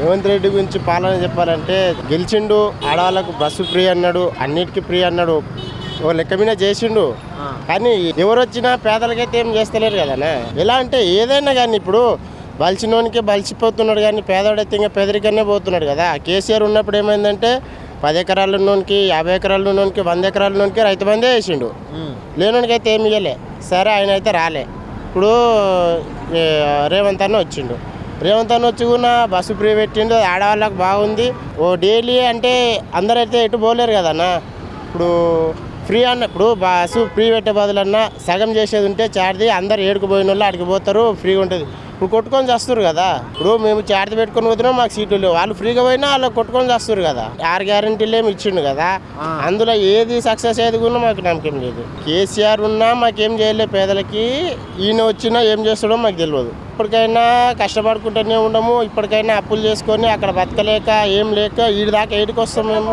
రేవంత్ రెడ్డి గురించి పాలన చెప్పాలంటే గెలిచిండు ఆడవాళ్ళకు బస్సు ఫ్రీ అన్నాడు అన్నిటికీ ఫ్రీ అన్నాడు. ఓ లెక్క మీద చేసిండు. కానీ ఎవరు వచ్చినా పేదలకైతే ఏం చేస్తలేరు కదనా? ఎలా అంటే ఏదైనా కానీ ఇప్పుడు బలిసినోనికి బలిసిపోతున్నాడు కానీ పేదవాడైతే ఇంకా పేదరికనే పోతున్నాడు కదా. కేసీఆర్ ఉన్నప్పుడు ఏమైందంటే పది ఎకరాల ఉన్నోనికి యాభై ఎకరాల ఉన్నోనికి వంద ఎకరాల ఉన్నోనికి రైతు బందే వేసిండు. లేనోనికి అయితే ఏమి ఇవ్వలే సరే ఆయన అయితే రాలే. ఇప్పుడు రేవంత్ అన్న వచ్చిండు. రేవంత్ అన్న వచ్చి కూడా బస్సు ఫ్రీ పెట్టిండు ఆడవాళ్ళకి బాగుంది. ఓ డైలీ అంటే అందరైతే ఎటు పోలేరు కదన్నా ఇప్పుడు ఫ్రీ అన్న ఇప్పుడు బస్సు ఫ్రీ పెట్టే బదులన్నా సగం చేసేది ఉంటే చార్ది అందరు ఏడుకుపోయిన వాళ్ళు అడిగిపోతారు ఫ్రీగా ఉంటుంది. ఇప్పుడు కొట్టుకొని చేస్తారు కదా. ఇప్పుడు మేము చార్జ్ పెట్టుకొని పోతున్నాం మాకు సీట్లు లేవు. వాళ్ళు ఫ్రీగా పోయినా వాళ్ళు కొట్టుకొని చేస్తారు కదా. ఆరు గ్యారంటీలు ఏమి ఇచ్చిండు కదా. అందులో ఏది సక్సెస్ అయ్యేది కూడా మాకు నమ్మకం లేదు. కేసీఆర్ ఉన్నా మాకేం చేయలేదు పేదలకి. ఈయన వచ్చినా ఏం చేస్తాడో మాకు తెలియదు. ఇప్పటికైనా కష్టపడుకుంటూనే ఉండము. ఇప్పటికైనా అప్పులు చేసుకొని అక్కడ బతకలేక ఏం లేక ఈడి దాకా ఏడికి వస్తాం మేము?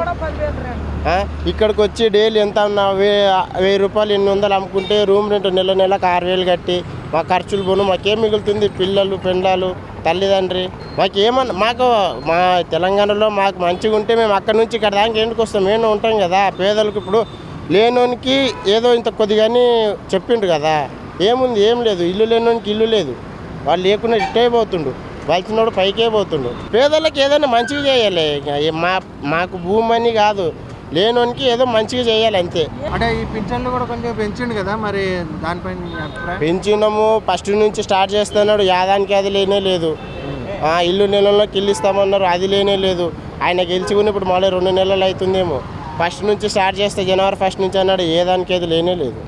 ఇక్కడికి వచ్చి డైలీ ఎంత ఉన్నా వెయ్యి రూపాయలు ఎన్ని వందలు అమ్ముకుంటే రూమ్ రెంట్ నెల నెలకు ఆరు వేలు కట్టి మా ఖర్చులు పోను మాకేం మిగులుతుంది? పిల్లలు పెండాలు తల్లిదండ్రి. మాకేమన్నా మాకు మా తెలంగాణలో మాకు మంచిగా ఉంటే మేము అక్కడి నుంచి ఇక్కడ దానికి ఎందుకు వస్తాం? మేము ఉంటాం కదా. పేదలకు ఇప్పుడు లేనోనికి ఏదో ఇంత కొద్దిగాని చెప్పిండు కదా. ఏముంది? ఏం లేదు. ఇల్లు లేనోనికి ఇల్లు లేదు. వాళ్ళు లేకుండా ఇట్టే పోతుండు. వలసినోడు పైకే పోతుండు. పేదలకు ఏదైనా మంచిగా చేయాలి. మా మాకు భూమి అని కాదు. లేనోనికి ఏదో మంచిగా చేయాలి అంతే. అంటే ఈ పింఛన్లు కూడా కొంచెం పెంచిండు కదా మరి దానిపైన పెంచినాము ఫస్ట్ నుంచి స్టార్ట్ చేస్తున్నాడు యాదానికి అది లేనే లేదు. ఇల్లు నెలల్లోకి ఇల్లు ఇస్తామన్నారు అది లేనే లేదు. ఆయన గెలిచి ఇప్పుడు మళ్ళీ రెండు నెలలు అవుతుందేమో. ఫస్ట్ నుంచి స్టార్ట్ చేస్తే జనవరి ఫస్ట్ నుంచి అన్నాడు ఏ దానికి అది లేనే లేదు.